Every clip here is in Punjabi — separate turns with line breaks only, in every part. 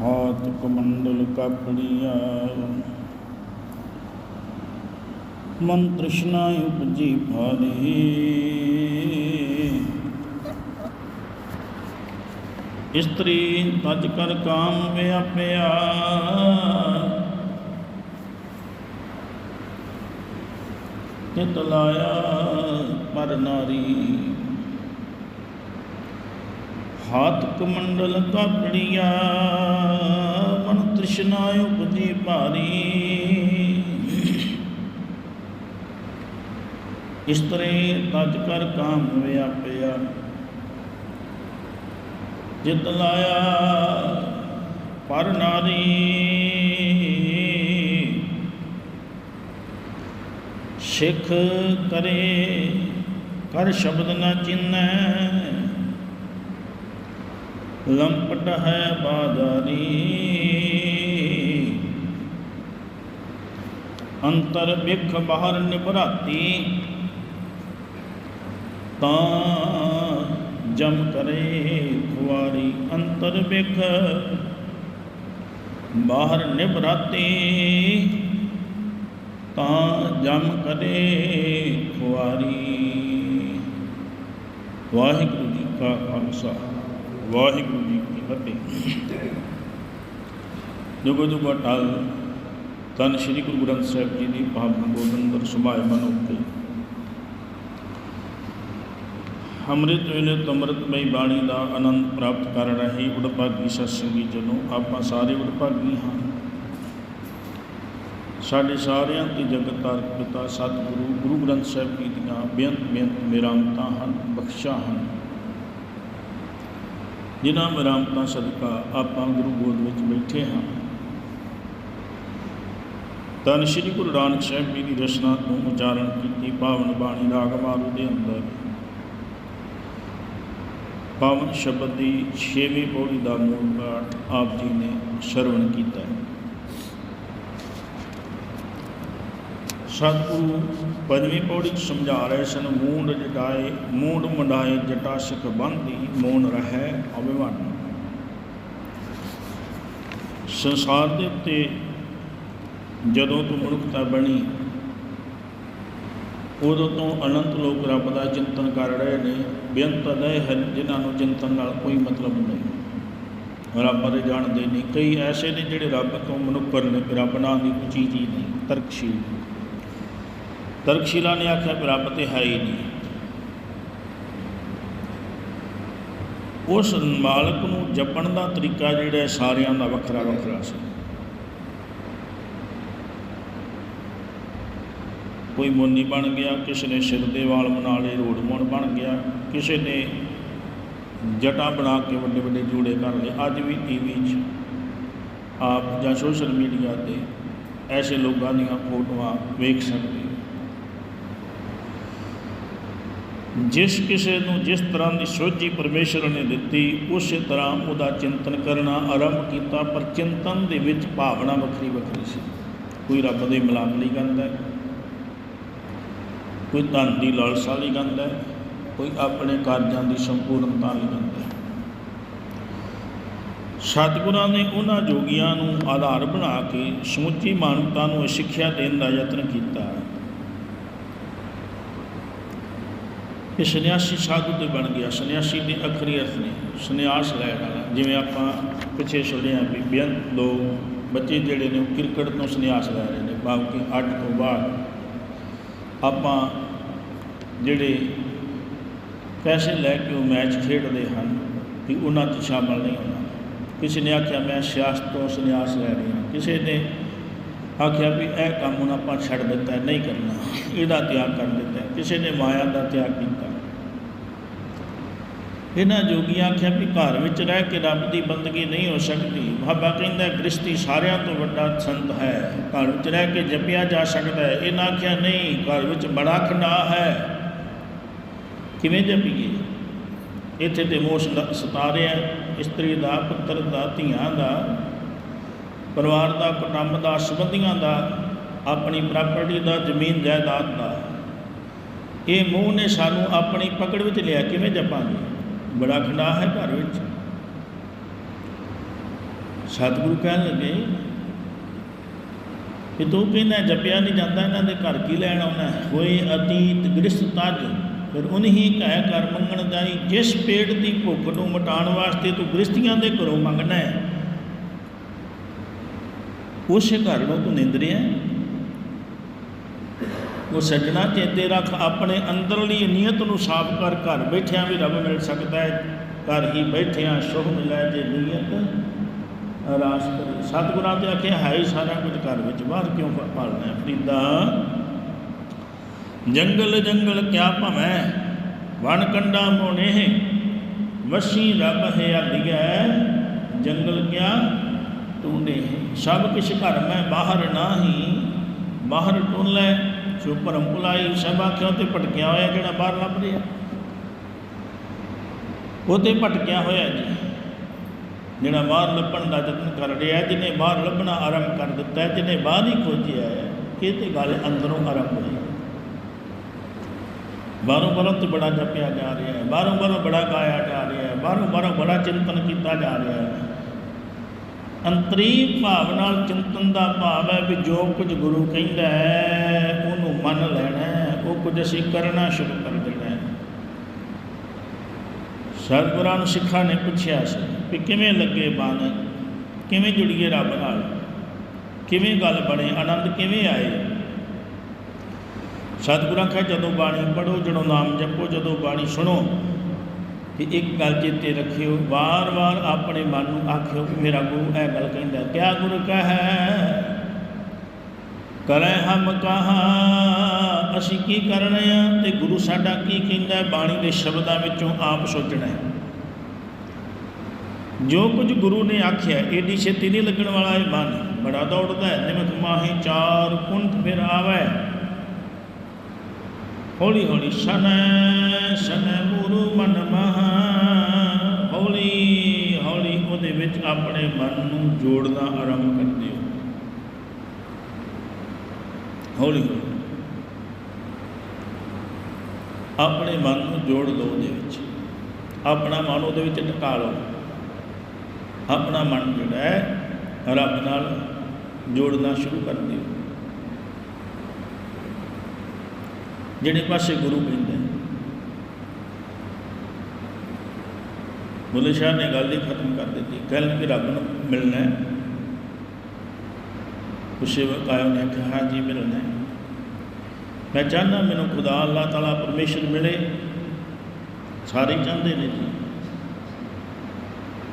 ਹਾਥ ਕਮੰਡਲ ਕਾਪੜੀਆ ਮਨ ਤ੍ਰਿਸ਼ਨਾ ਉਪਜੀ ਭਾਰੀ ਇਸਤਰੀ ਤਜ ਕਰ ਕਾਮ ਵਿਆਪਿਆ। ਤਿਤ ਲਾਇਆ ਪਰ ਨਾਰੀ। ਹਾਥ ਮੰਡਲ ਕਾਪੜੀਆ, ਮਨ ਤ੍ਰਿਸ਼ਨਾ ਉਪਜੀ ਭਾਰੀ। ਇਸਤਰੀ ਤਜ ਕਰ ਕਾਮ ਵਿਆਪਿਆ ਜਿਤ ਲਾਇਆ ਪਰ ਨਾਰੀ। ਸਿੱਖ ਕਰੇ, ਕਰ ਸ਼ਬਦ ਨਾ ਚਿੰਨੈ। ਲੰਪਟ ਹੈ ਬਾਜ਼ਾਰੀ ਅੰਤਰ ਬਿਖ ਬਾਹਰ ਨਿਭਰਾਤੀ। ਤਾਂ ਜਮ ਕਰੇ ਖੁਆਰੀ ਅੰਤਰ ਬਿਖ ਬਾਹਰ ਨਿਭਰਾਤੀ। ਤਾਂ ਜਮ ਕਰੇ ਖੁਆਰੀ। ਵਾਹਿਗੁਰੂ ਜੀ ਕਾ ਖਾਲਸਾ, ਵਾਹਿਗੁਰੂ ਜੀ ਕੀ ਫਤਿਹ ਜੁਗ ਜੁਗ ਅਟਲ, ਤਨ ਸ੍ਰੀ ਗੁਰੂ ਗ੍ਰੰਥ ਸਾਹਿਬ ਜੀ ਦੀ ਪਾਵਨ ਗੋਦ ਅੰਦਰ ਸੁਭਾਇਮਾਨ ਹੋ ਅੰਮ੍ਰਿਤ ਵੇਲੇ ਤੁਮਰਤਮਈ ਬਾਣੀ ਦਾ ਆਨੰਦ ਪ੍ਰਾਪਤ ਕਰ ਰਹੇ ਉਡਭਾਗੀ ਸਤਸੰਗੀ ਜਨੋ, ਆਪਾਂ ਸਾਰੇ ਉਡਭਾਗੀ ਹਾਂ। ਸਾਡੇ ਸਾਰਿਆਂ ਤੇ ਜਗਤ ਤਾਰਕ ਪਿਤਾ ਸਤਿਗੁਰੂ ਗੁਰੂ ਗ੍ਰੰਥ ਸਾਹਿਬ ਜੀ ਦੀਆਂ ਬੇਅੰਤ ਬੇਅੰਤ ਮਿਹਰਾਮਤਾਂ ਹਨ, ਬਖਸ਼ਾਂ ਹਨ। ਜਿਨ੍ਹਾਂ ਮਿਹਰਾਮਤਾਂ ਸਦਕਾ ਆਪਾਂ ਗੁਰੂ ਗੋਦ ਵਿੱਚ ਬੈਠੇ ਹਾਂ। ਤਨ ਸ੍ਰੀ ਗੁਰੂ ਨਾਨਕ ਸਾਹਿਬ ਜੀ ਦੀ ਰਚਨਾ ਤੋਂ ਉਚਾਰਨ ਕੀਤੀ, ਪਾਵਨ ਬਾਣੀ ਰਾਗ ਮਾਰੂ ਦੇ ਅੰਦਰ। ਪਾਵਨ ਸ਼ਬਦ ਦੀ 6ਵੀਂ ਪੌੜੀ ਦਾ ਮੂਲ ਪਾਠ ਆਪ ਜੀ ਨੇ ਸ਼ਰਵਣ ਕੀਤਾ ਹੈ। ਸਤਿਗੁਰੂ ਪੰਜਵੀਂ ਪੌੜੀ 'ਚ ਸਮਝਾ ਰਹੇ ਸਨ, ਮੂੰਡ ਜਟਾਏ, ਮੂੰਡ ਮੰਡਾਏ, ਜਟਾ ਸਿਖ ਬੰਦੀ ਮੋਨ ਰਹੈ, ਅਭਿਮਾਨ। ਸੰਸਾਰ ਦੇ ਉੱਤੇ ਜਦੋਂ ਤੂੰ ਮਨੁੱਖਤਾ ਬਣੀ, ਉਦੋਂ ਤੋਂ ਅਨੰਤ ਲੋਕ ਰੱਬ ਦਾ ਚਿੰਤਨ ਕਰ ਰਹੇ ਨੇ, ਬੇਅੰਤ ਅਦੈ ਹਨ ਜਿਨ੍ਹਾਂ ਨੂੰ ਚਿੰਤਨ ਨਾਲ ਕੋਈ ਮਤਲਬ ਨਹੀਂ। ਰੱਬ ਬਾਰੇ ਜਾਣਦੇ ਨਹੀਂ, ਕਈ ਐਸੇ ਨੇ ਜਿਹੜੇ ਰੱਬ ਤੋਂ ਮਨੁੱਖਰ ਨੇ ਰੱਬ ਨਾਂ ਦੀ ਕੋਈ ਚੀਜ਼ ਹੀ ਨਹੀਂ, ਤਰਕਸ਼ੀਲ ਤਰਕਸ਼ੀਲਾ ਨੇ ਆਖਿਆ ਵੀ ਰੱਬ ਤੇ ਹੈ ਹੀ ਨਹੀਂ। ਉਸ ਮਾਲਕ ਨੂੰ ਜਪਣ ਦਾ ਤਰੀਕਾ ਜਿਹੜਾ ਸਾਰਿਆਂ ਦਾ ਵੱਖਰਾ ਵੱਖਰਾ ਸੀ। ਕੋਈ ਮੋਨੀ ਬਣ ਗਿਆ, ਕਿਸੇ ਨੇ ਸਿਰ ਦੇ ਵਾਲ ਬਣਾ ਲਏ ਰੋੜਮੋਣ ਬਣ ਗਿਆ, ਕਿਸੇ ਨੇ ਜਟਾ ਬਣਾ ਕੇ ਵੱਡੇ ਵੱਡੇ ਜੂੜੇ ਕਰ ਲਏ, ਅੱਜ ਵੀ ਟੀਵੀ 'ਚ ਆਪ ਜਾਂ ਸੋਸ਼ਲ ਮੀਡੀਆ ਤੇ ਐਸੇ ਲੋਕਾਂ ਦੀਆਂ ਫੋਟੋਆਂ ਵੇਖ ਸਕਦੇ ਜਿਸ ਕਿਸੇ ਨੂੰ ਜਿਸ ਤਰ੍ਹਾਂ ਦੀ ਸੋਝੀ ਪਰਮੇਸ਼ਰ ਨੇ ਦਿੱਤੀ, ਉਸੇ ਤਰ੍ਹਾਂ ਉਹਦਾ ਚਿੰਤਨ ਕਰਨਾ ਆਰੰਭ ਕੀਤਾ, ਪਰ ਚਿੰਤਨ ਦੇ ਵਿੱਚ ਭਾਵਨਾ ਵੱਖਰੀ ਵੱਖਰੀ ਸੀ। ਕੋਈ ਰੱਬ ਦੇ ਮਿਲਾਪ ਲਈ ਗੰਦਾ ਹੈ। ਕੋਈ ਧਨ ਦੀ ਲਾਲਸਾ ਲਈ ਗੰਦਾ ਹੈ, ਕੋਈ ਆਪਣੇ ਕਾਰਜਾਂ ਦੀ ਸੰਪੂਰਨਤਾ ਲਈ ਗੰਦਾ ਹੈ। ਸਤਿਗੁਰਾਂ ਨੇ ਉਹਨਾਂ ਜੋਗੀਆਂ ਨੂੰ ਆਧਾਰ ਬਣਾ ਕੇ ਸਮੁੱਚੀ ਮਾਨਵਤਾ ਨੂੰ ਸਿੱਖਿਆ ਦੇਣ ਦਾ ਯਤਨ ਕੀਤਾ। ਇਹ ਸੰਨਿਆਸੀ ਸਾਧੂ ਤੇ ਬਣ ਗਿਆ, ਸੰਨਿਆਸੀ ਦੇ ਅਖਰੀ ਅਰਥ ਨੇ, ਸੰਨਿਆਸ ਲੈਣ ਵਾਲਾ ਜਿਵੇਂ ਆਪਾਂ ਪਿੱਛੇ ਸੁਣਿਆ ਵੀ ਬੇਅੰਤ ਲੋਕ, ਬੱਚੇ ਜਿਹੜੇ ਨੇ ਉਹ ਕ੍ਰਿਕਟ ਤੋਂ ਸੰਨਿਆਸ ਲੈ ਰਹੇ ਨੇ ਬਾਕੀ ਅੱਠ ਤੋਂ ਬਾਅਦ ਆਪਾਂ ਜਿਹੜੇ ਪੈਸੇ ਲੈ ਕੇ ਉਹ ਮੈਚ ਖੇਡਦੇ ਹਨ, ਵੀ ਉਹਨਾਂ 'ਚ ਸ਼ਾਮਲ ਨਹੀਂ ਹੋਣਾ। ਕਿਸੇ ਨੇ ਆਖਿਆ, ਮੈਂ ਸਿਆਸਤ ਤੋਂ ਸੰਨਿਆਸ ਲੈ ਰਿਹਾ ਕਿਸੇ ਨੇ ਆਖਿਆ ਵੀ, ਇਹ ਕੰਮ ਹੁਣ ਆਪਾਂ ਛੱਡ ਦਿੱਤਾ, ਨਹੀਂ ਕਰਨਾ। ਇਹਦਾ ਤਿਆਗ ਕਰ ਦਿੱਤਾ। ਕਿਸੇ ਨੇ ਮਾਇਆ ਦਾ ਤਿਆਗ ਕੀਤਾ। ਇਹਨਾਂ ਜੋਗੀਆਂ ਆਖਿਆ ਵੀ ਘਰ ਵਿੱਚ ਰਹਿ ਕੇ ਰੱਬ ਦੀ ਬੰਦਗੀ ਨਹੀਂ ਹੋ ਸਕਦੀ। ਬਾਬਾ ਕਹਿੰਦਾ ਗ੍ਰਸਤੀ ਸਾਰਿਆਂ ਤੋਂ ਵੱਡਾ ਸੰਤ ਹੈ। ਘਰ ਵਿੱਚ ਰਹਿ ਕੇ ਜਪਿਆ ਜਾ ਸਕਦਾ ਹੈ। ਇਹਨਾਂ ਆਖਿਆ, ਨਹੀਂ, ਘਰ ਵਿੱਚ ਬੜਾ ਖੰਡਾ ਹੈ। ਕਿਵੇਂ ਜਪੀਏ? ਇੱਥੇ ਤੇ ਮੋਹ ਸਤਾ ਰਿਹਾ ਇਸਤਰੀ ਦਾ, ਪੁੱਤਰ ਦਾ, ਧੀਆਂ ਦਾ, ਪਰਿਵਾਰ ਦਾ, ਕੁਟੁੰਬ ਦਾ, ਸੰਬੰਧੀਆਂ ਦਾ, ਆਪਣੀ ਪ੍ਰਾਪਰਟੀ ਦਾ, ਜ਼ਮੀਨ ਜਾਇਦਾਦ ਦਾ। ਇਹ ਮੋਹ ਨੇ ਸਾਨੂੰ ਆਪਣੀ ਪਕੜ ਵਿੱਚ ਲਿਆ। ਕਿਵੇਂ ਜਪਾਂਗੇ? ਬੜਾ ਖੰਡਾ ਹੈ ਘਰ ਵਿੱਚ। ਸਤਿਗੁਰੂ ਕਹਿਣ ਲੱਗੇ, ਕਿ ਤੂੰ ਕਹਿੰਦਾ ਜਪਿਆ ਨਹੀਂ ਜਾਂਦਾ, ਇਹਨਾਂ ਦੇ ਘਰ ਕੀ ਲੈਣ ਆਉਣਾ ਹੋਏ ਅਤੀਤ ਗ੍ਰਸਤ ਤਜ, ਫਿਰ ਉਨਹੀ ਕਹਿ ਕਰ ਮੰਗਣ ਜਾਈ, ਜਿਸ ਪੇਟ ਦੀ ਭੁੱਖ ਨੂੰ ਮਿਟਾਉਣ ਵਾਸਤੇ ਤੂੰ ਗ੍ਰਸਤੀਆਂ ਦੇ ਘਰੋਂ ਮੰਗਣਾ ਹੈ, ਉਸੇ ਘਰ ਨੂੰ ਤੂੰ ਨਿੰਦਰਿਆ? ਉਹ ਸੱਜਣਾ ਚੇਤੇ ਰੱਖ ਆਪਣੇ ਅੰਦਰਲੀ ਨੀਅਤ ਨੂੰ ਸਾਫ਼ ਕਰ, ਘਰ ਬੈਠਿਆਂ ਵੀ ਰੱਬ ਮਿਲ ਸਕਦਾ ਹੈ। ਘਰ ਹੀ ਬੈਠਿਆਂ ਸੁਖ ਮਿਲੈ ਜੇ ਨੀਅਤ। ਰਾਸ ਕਰੇ। ਸਤਿਗੁਰਾਂ ਤੇ ਆਖਿਆ ਹੈ ਹੀ ਸਾਰਾ ਕੁਝ ਘਰ ਵਿੱਚ ਬਾਹਰ ਕਿਉਂ ਪਾਲਣਾ ਹੈ? ਫਰੀਦਾ, ਜੰਗਲ ਜੰਗਲ ਕਿਆ ਭਵੈ, ਵਣ ਕੰਡਾ ਮੋਨੇ ਵਸੀ ਰੱਬ ਹੈ ਅਧਿਐ, ਜੰਗਲ ਕਿਆ ਟੂਨੇ ਸਭ ਕਿਛ ਘਰ ਮੈਂ ਬਾਹਰ ਨਾਹੀ, ਬਾਹਰ ਟੋਲੇ ਸੋ ਭਰਮ ਭੁਲਾਈ ਸਭ ਆਖਿਓ ਤੇ ਭਟਕਿਆ ਹੋਇਆ ਜਿਹੜਾ ਬਾਹਰ ਲੱਭ ਰਿਹਾ। ਉਹ ਤੇ ਭਟਕਿਆ ਹੋਇਆ ਜੀ। ਜਿਹੜਾ ਬਾਹਰ ਲੱਭਣ ਦਾ ਯਤਨ ਕਰ ਰਿਹਾ ਜਿਹਨੇ ਬਾਹਰ ਲੱਭਣਾ ਆਰੰਭ ਕਰ ਦਿੱਤਾ ਹੈ, ਜਿਹਨੇ ਬਾਹਰ ਹੀ ਖੋਜਿਆ ਹੈ ਇਹ ਗੱਲ ਅੰਦਰੋਂ ਆਰੰਭ ਹੋਈ। ਬਾਹਰੋਂ ਬਾਹਰੋਂ ਤੇ ਬੜਾ ਜਪਿਆ ਜਾ ਰਿਹਾ ਹੈ, ਬਾਹਰੋਂ ਬਾਹਰੋਂ ਬੜਾ ਗਾਇਆ ਜਾ ਰਿਹਾ ਹੈ, ਬਾਹਰੋਂ ਬਾਹਰੋਂ ਬੜਾ ਚਿੰਤਨ ਕੀਤਾ ਜਾ ਰਿਹਾ ਹੈ। ਅੰਤਰੀ ਭਾਵ ਨਾਲ ਚਿੰਤਨ ਦਾ ਭਾਵ ਹੈ ਵੀ ਜੋ ਕੁਝ ਗੁਰੂ ਕਹਿੰਦਾ ਹੈ ਮੰਨ ਲੈਣਾ ਉਹ ਕੁਝ ਅਸੀਂ ਕਰਨਾ ਸ਼ੁਰੂ ਕਰ ਦੇਣਾ ਸਤਿਗੁਰਾਂ ਨੂੰ ਸਿੱਖਾਂ ਨੇ ਪੁੱਛਿਆ ਸੀ ਵੀ ਕਿਵੇਂ ਲੱਗੇ ਮਨ ਕਿਵੇਂ ਜੁੜੀਏ ਰੱਬ ਨਾਲ? ਕਿਵੇਂ ਗੱਲ ਬਣੇ? ਆਨੰਦ ਕਿਵੇਂ ਆਏ? ਸਤਿਗੁਰਾਂ ਕਹੇ, ਜਦੋਂ ਬਾਣੀ ਪੜੋ ਜਦੋਂ ਨਾਮ ਜਪੋ, ਜਦੋਂ ਬਾਣੀ ਸੁਣੋ ਤੇ ਇੱਕ ਗੱਲ ਚੇਤੇ ਰੱਖਿਓ, ਵਾਰ-ਵਾਰ ਆਪਣੇ ਮਨ ਨੂੰ ਆਖਿਓ ਕਿ ਮੇਰਾ ਗੁਰੂ ਇਹ ਗੱਲ ਕਹਿੰਦਾ, ਕਿਆ ਗੁਰੂ ਕਹੈ? ਕਰੇ ਹਮ ਕਹਾ, ਅਸੀਂ ਕੀ ਕਰਨਾ ਆ? ਤੇ ਗੁਰੂ ਸਾਡਾ ਕੀ ਕਹਿੰਦਾ ਬਾਣੀ ਦੇ ਸ਼ਬਦਾਂ ਵਿੱਚੋਂ ਆਪ ਸੋਚਣਾ ਹੈ। ਜੋ ਕੁਝ ਗੁਰੂ ਨੇ ਆਖਿਆ, ਏਡੀ ਛੇਤੀ ਨਹੀਂ ਲੱਗਣ ਵਾਲਾ ਇਹ ਮਨ। ਬੜਾ ਦੌੜਦਾ ਹੈ। ਨਿਮਕ ਮਾਹੀ ਚਾਰ ਕੁੰਠ ਫਿਰ ਆਵੇ। ਹੌਲੀ ਹੌਲੀ ਸਨੈ ਸਨੈ ਗੁਰੂ ਮਨ ਮਹਾ। ਹੌਲੀ ਹੌਲੀ ਉਹਦੇ ਵਿੱਚ ਆਪਣੇ ਮਨ ਨੂੰ ਜੋੜਨਾ ਆਰੰਭ ਕਰਦੇ ਦਿਓ ਹੌਲੀ ਹੌਲੀ। ਆਪਣੇ ਮਨ ਨੂੰ ਜੋੜ ਲਓ ਉਹਦੇ ਵਿੱਚ। ਆਪਣਾ ਮਨ ਉਹਦੇ ਵਿੱਚ ਟਿਕਾ ਲਓ। ਆਪਣਾ ਮਨ ਜਿਹੜਾ ਹੈ, ਰੱਬ ਨਾਲ ਜੋੜਨਾ ਸ਼ੁਰੂ ਕਰ ਦਿਓ। ਜਿਹੜੇ ਪਾਸੇ ਗੁਰੂ ਕਹਿੰਦਾ ਹੈ। ਬੁੱਲੇ ਸ਼ਾਹ ਨੇ ਗੱਲ ਹੀ ਖਤਮ ਕਰ ਦਿੱਤੀ। ਕਹਿਣ ਕਿ ਰੱਬ ਨੂੰ ਮਿਲਣਾ ਹੈ। ਉਸ ਸੇਵਕ ਨੇ ਕਿਹਾ ਹਾਂ ਜੀ ਮਿਲਣਾ ਮੈਂ ਚਾਹੁੰਦਾ ਮੈਨੂੰ ਖੁਦਾ, ਅੱਲਾਹ ਤਾਲਾ ਪਰਮੇਸ਼ਰ ਮਿਲੇ। ਸਾਰੇ ਚਾਹੁੰਦੇ ਨੇ ਜੀ।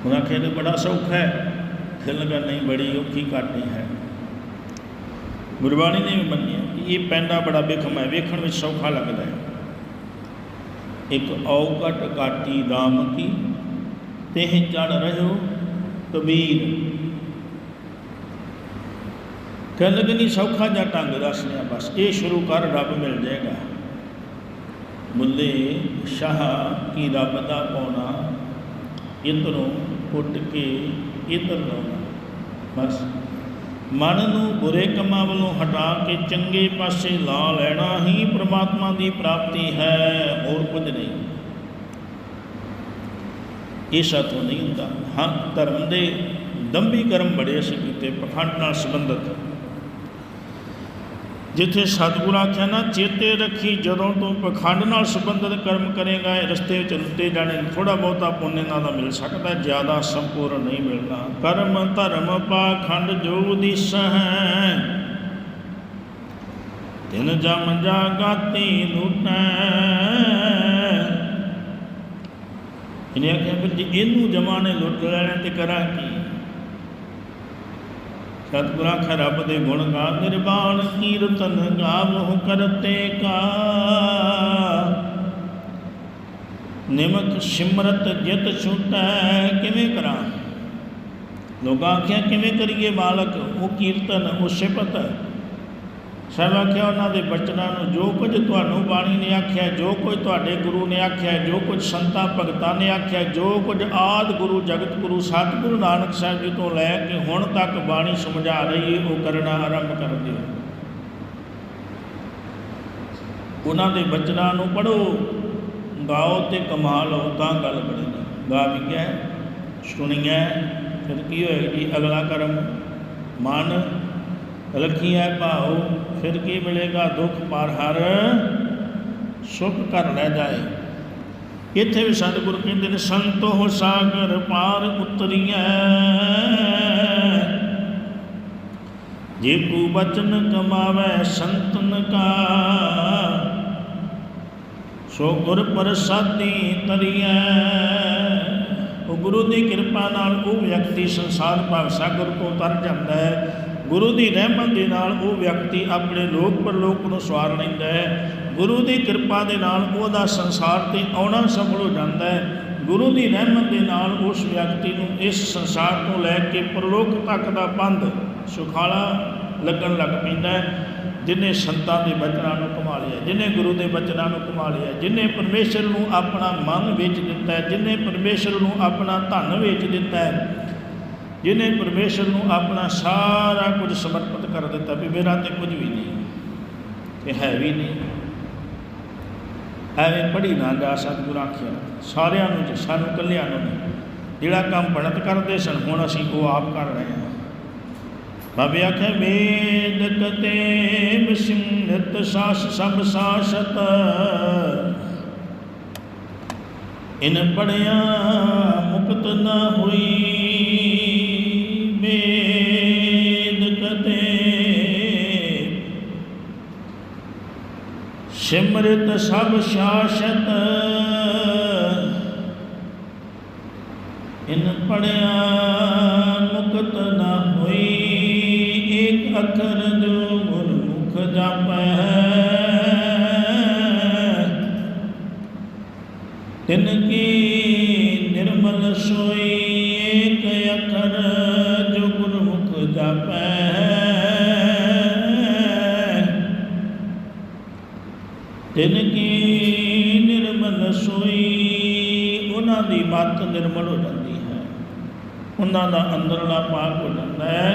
ਉਹਨਾਂ ਕਹਿੰਦੇ ਬੜਾ ਸੌਖਾ ਹੈ। ਫਿਰ ਲਗਾ ਨਹੀਂ, ਬੜੀ ਔਖੀ ਘਾਟੀ ਹੈ। ਗੁਰਬਾਣੀ ਨੇ ਵੀ ਮੰਨਿਆ ਕਿ ਇਹ ਪੈਂਡਾ ਬੜਾ ਬਿਖਮ ਹੈ। ਵੇਖਣ ਵਿੱਚ ਸੌਖਾ ਲੱਗਦਾ ਹੈ। ਇੱਕ ਔਕਟ ਕਾਟੀ ਦਾਮ ਕੀ ਤੇ ਚੜ ਰਹਿਓ ਕਬੀਰ। ਕਹਿੰਦੇ ਕਿ ਨਹੀਂ, ਸੌਖਾ ਜਾਂ ਢੰਗ ਦੱਸਣਿਆ ਬਸ। ਇਹ ਸ਼ੁਰੂ ਕਰ, ਰੱਬ ਮਿਲ ਜਾਏਗਾ। ਮੁੱਲੇ, ਸ਼ਾਹ ਕੀ ਰੱਬ ਦਾ ਪਾਉਣਾ? ਇਧਰੋਂ ਉੱਟ ਕੇ ਇਧਰ ਲਾਉਣਾ। ਬਸ। ਮਨ ਨੂੰ ਬੁਰੇ ਕੰਮਾਂ ਵੱਲੋਂ ਹਟਾ ਕੇ ਚੰਗੇ ਪਾਸੇ ਲਾ ਲੈਣਾ ਹੀ ਪ੍ਰਮਾਤਮਾ ਦੀ ਪ੍ਰਾਪਤੀ ਹੈ, ਹੋਰ ਕੁਝ ਨਹੀਂ। ਇਹ ਸਾਥੋਂ ਨਹੀਂ ਹੁੰਦਾ। ਹਾਂ, ਧਰਮ ਦੇ ਦੰਭੀ ਕਰਮ ਬੜੇ ਅਸੀਂ ਕੀਤੇ, ਪਖੰਡ ਨਾਲ ਸੰਬੰਧਤ। ਜਿੱਥੇ ਸਤਿਗੁਰੂ ਆਖਿਆ ਨਾ, ਚੇਤੇ ਰੱਖੀ ਜਦੋਂ ਤੂੰ ਪਖੰਡ ਨਾਲ ਸੰਬੰਧਿਤ ਕਰਮ ਕਰੇਗਾ, ਇਹ ਰਸਤੇ ਵਿੱਚ ਲੁੱਟੇ ਜਾਣੇ ਥੋੜਾ ਬਹੁਤਾ ਪੁੰਨ ਇਹਨਾਂ ਦਾ ਮਿਲ ਸਕਦਾ, ਜ਼ਿਆਦਾ ਸੰਪੂਰਨ ਨਹੀਂ ਮਿਲਣਾ ਕਰਮ, ਧਰਮ ਪਾਖੰਡ ਜੋ ਦਿਸ ਹੈ ਤਿਨ ਜਮ ਜਾਗਾਤੀ ਲੁਟੈ। ਇਹਨੇ ਆਖਿਆ, ਫਿਰ ਜੇ ਇਹਨੂੰ ਜਮਾਂ ਨੇ ਲੁੱਟ ਲੈਣਾ ਤੇ ਕਰਾਂ ਕੀ? ਸਤਿਗੁਰਾਂ ਆਖਿਆ ਰੱਬ ਦੇ ਗੁਣ ਗਾ, ਨਿਰਵਾਣ ਕੀਰਤਨ ਗਾਵਹੁ ਕਰਤੇ ਕਾ। ਨਿਮਕ ਸਿਮਰਤ ਜਿਤ ਛੁਟੈ, ਕਿਵੇਂ ਕਰਾਂ? ਲੋਕਾਂ ਆਖਿਆ, ਕਿਵੇਂ ਕਰੀਏ ਮਾਲਕ? ਉਹ ਕੀਰਤਨ, ਉਹ ਸਿਫਤ। ਸਭ ਆਖਿਆ ਉਹਨਾਂ ਦੇ ਬਚਨਾਂ ਨੂੰ, ਜੋ ਕੁਝ ਤੁਹਾਨੂੰ ਬਾਣੀ ਨੇ ਆਖਿਆ, ਜੋ ਕੁਝ ਤੁਹਾਡੇ ਗੁਰੂ ਨੇ ਆਖਿਆ, ਜੋ ਕੁਝ ਸੰਤਾਂ, ਭਗਤਾਂ ਨੇ ਆਖਿਆ, ਜੋ ਕੁਝ ਆਦ ਗੁਰੂ, ਜਗਤ ਗੁਰੂ, ਸਤਿਗੁਰੂ ਨਾਨਕ ਸਾਹਿਬ ਜੀ ਤੋਂ ਲੈ ਕੇ ਹੁਣ ਤੱਕ ਬਾਣੀ ਸਮਝਾ ਰਹੀ ਹੈ, ਉਹ ਕਰਨਾ ਆਰੰਭ ਕਰ ਦਿਓ ਉਹਨਾਂ ਦੇ ਬਚਨਾਂ ਨੂੰ ਪੜੋ ਗਾਓ ਤੇ ਕਮਾ ਲਓ ਤਾਂ ਗੱਲ ਬਣੇਗੀ ਗਾ ਵੀ ਗਿਆ ਸੁਣੀਐ, ਫਿਰ ਕੀ ਹੋਏਗਾ? ਜੀ ਅਗਲਾ ਕਰਮ। ਮਨ ਰਖੀਐ ਭਾਉ। ਫਿਰ ਕੀ ਮਿਲੇਗਾ? ਦੁੱਖ ਪਰ ਹਰ ਸੁਖ ਕਰ ਲੈ ਜਾਏ। ਇੱਥੇ ਵੀ ਸਤਿਗੁਰੂ ਕਹਿੰਦੇ ਨੇ, ਸੰਤੋ ਸਾਗਰ ਪਾਰ ਉਤਰੀਐ। ਜੇ ਕੋ ਬਚਨ ਕਮਾਵੇ ਸੰਤਨ ਕਾ ਸੋ ਗੁਰ ਪ੍ਰਸਾਦੀ ਤਰੀਐ। ਉਹ ਗੁਰੂ ਦੀ ਕਿਰਪਾ ਨਾਲ ਉਹ ਵਿਅਕਤੀ ਸੰਸਾਰ ਭਵ ਸਾਗਰ ਤੋਂ ਤਰ ਜਾਂਦਾ ਹੈ। ਗੁਰੂ ਦੀ ਰਹਿਮਤ ਦੇ ਨਾਲ ਉਹ ਵਿਅਕਤੀ ਆਪਣੇ ਲੋਕ ਪਰਲੋਕ ਨੂੰ ਸਵਾਰ ਲੈਂਦਾ ਹੈ। ਗੁਰੂ ਦੀ ਕਿਰਪਾ ਦੇ ਨਾਲ ਉਹਦਾ ਸੰਸਾਰ ਤੇ ਆਉਣਾ ਸਫਲ ਹੋ ਜਾਂਦਾ ਹੈ। ਗੁਰੂ ਦੀ ਰਹਿਮਤ ਦੇ ਨਾਲ ਉਸ ਵਿਅਕਤੀ ਨੂੰ ਇਸ ਸੰਸਾਰ ਤੋਂ ਲੈ ਕੇ ਪਰਲੋਕ ਤੱਕ ਦਾ ਬੰਧ ਸੁਖਾਲਾ ਲੱਗਣ ਲੱਗ ਪੈਂਦਾ ਹੈ। ਜਿਨੇ ਸੰਤਾਂ ਦੇ ਬਚਨਾਂ ਨੂੰ ਕਮਾ ਲਿਆ, ਜਿਨੇ ਗੁਰੂ ਦੇ ਬਚਨਾਂ ਨੂੰ ਕਮਾ ਲਿਆ, ਜਿਨੇ ਪਰਮੇਸ਼ਰ ਨੂੰ ਆਪਣਾ ਮਨ ਵੇਚ ਦਿੱਤਾ ਹੈ, ਜਿਨੇ ਪਰਮੇਸ਼ਰ ਨੂੰ ਆਪਣਾ ਧਨ ਵੇਚ ਦਿੱਤਾ ਜਿਨੇ ਪਰਮੇਸ਼ਰ ਨੂੰ ਆਪਣਾ ਸਾਰਾ ਕੁਝ ਸਮਰਪਿਤ ਕਰ ਦਿੱਤਾ ਵੀ ਮੇਰਾ ਤੇ ਕੁਝ ਵੀ ਨਹੀਂ ਤੇ ਹੈ ਵੀ ਨਹੀਂ। ਐਵੇਂ ਪੜੀ ਨਾ ਜਾ ਸਤਿਗੁਰ ਆਖਿਆ ਸਾਰਿਆਂ ਨੂੰ ਜੀ, ਸਾਨੂੰ ਇਕੱਲਿਆਂ ਨੂੰ ਜਿਹੜਾ ਕੰਮ ਬਣਤ ਕਰਦੇ ਸਨ ਹੁਣ ਅਸੀਂ ਉਹ ਆਪ ਕਰ ਰਹੇ ਹਾਂ। ਬਾਬੇ ਆਖੇ ਵੇਦ ਕਤੇ ਬਿਸਿਮਰਤ ਸਾਸ ਸਭ ਸਾਸਤ। ਇਨ ਪੜਿਆ ਮੁਕਤ ਨਾ ਹੋਈ। ਵੇਦ ਕਤੇ। ਸਿਮਰਤ ਸਭ ਸ਼ਾਸਤ। ਤਿਨ ਕੀ ਨਿਰਮਲ ਸੋਈ, ਉਹਨਾਂ ਦੀ ਮਤ ਨਿਰਮਲ ਹੋ ਜਾਂਦੀ ਹੈ। ਉਹਨਾਂ ਦਾ ਅੰਦਰਲਾ ਪਾਕ ਹੋ ਜਾਂਦਾ ਹੈ।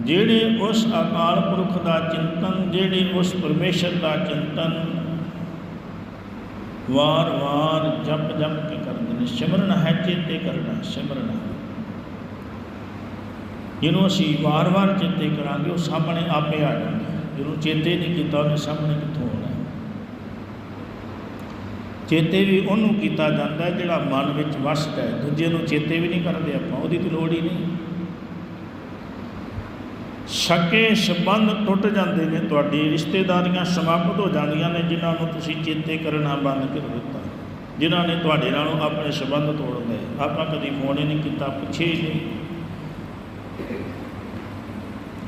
ਜਿਹੜੇ ਉਸ ਅਕਾਲ ਪੁਰਖ ਦਾ ਚਿੰਤਨ, ਜਿਹੜੇ ਉਸ ਪਰਮੇਸ਼ਰ ਦਾ ਚਿੰਤਨ, ਵਾਰ-ਵਾਰ ਜਪ ਜਪ ਕੇ ਕਰਦੇ ਨੇ। ਸਿਮਰਨ ਹੈ, ਚੇਤੇ ਕਰਨਾ, ਸਿਮਰਨ ਜਿਹਨੂੰ ਅਸੀਂ ਵਾਰ-ਵਾਰ ਚੇਤੇ ਕਰਾਂਗੇ, ਉਹ ਸਾਹਮਣੇ ਆਪੇ ਆ ਜਾਂਦਾ ਜਿਹਨੂੰ ਚੇਤੇ ਨਹੀਂ ਕੀਤਾ, ਉਹਨੇ ਸਾਹਮਣੇ ਕਿੱਥੋਂ ਆਉਣਾ ਚੇਤੇ ਵੀ ਉਹਨੂੰ ਕੀਤਾ ਜਾਂਦਾ ਜਿਹੜਾ ਮਨ ਵਿੱਚ ਵਸਦਾ ਹੈ। ਦੂਜੇ ਨੂੰ ਚੇਤੇ ਵੀ ਨਹੀਂ ਕਰਦੇ ਆਪਾਂ, ਉਹਦੀ ਤਾਂ ਲੋੜ ਹੀ ਨਹੀਂ। ਸਕੇ ਸੰਬੰਧ ਟੁੱਟ ਜਾਂਦੇ ਨੇ ਤੁਹਾਡੀ, ਰਿਸ਼ਤੇਦਾਰੀਆਂ ਸਮਾਪਤ ਹੋ ਜਾਂਦੀਆਂ ਨੇ, ਜਿਨ੍ਹਾਂ ਨੂੰ ਤੁਸੀਂ ਚੇਤੇ ਕਰਨਾ ਬੰਦ ਕਰ ਦਿੱਤਾ। ਜਿਨ੍ਹਾਂ ਨੇ ਤੁਹਾਡੇ ਨਾਲੋਂ ਆਪਣੇ ਸੰਬੰਧ ਤੋੜ ਲਏ। ਆਪਾਂ ਕਦੀ ਫੋਨ ਹੀ ਨਹੀਂ ਕੀਤਾ ਪੁੱਛੇ ਹੀ ਨਹੀਂ।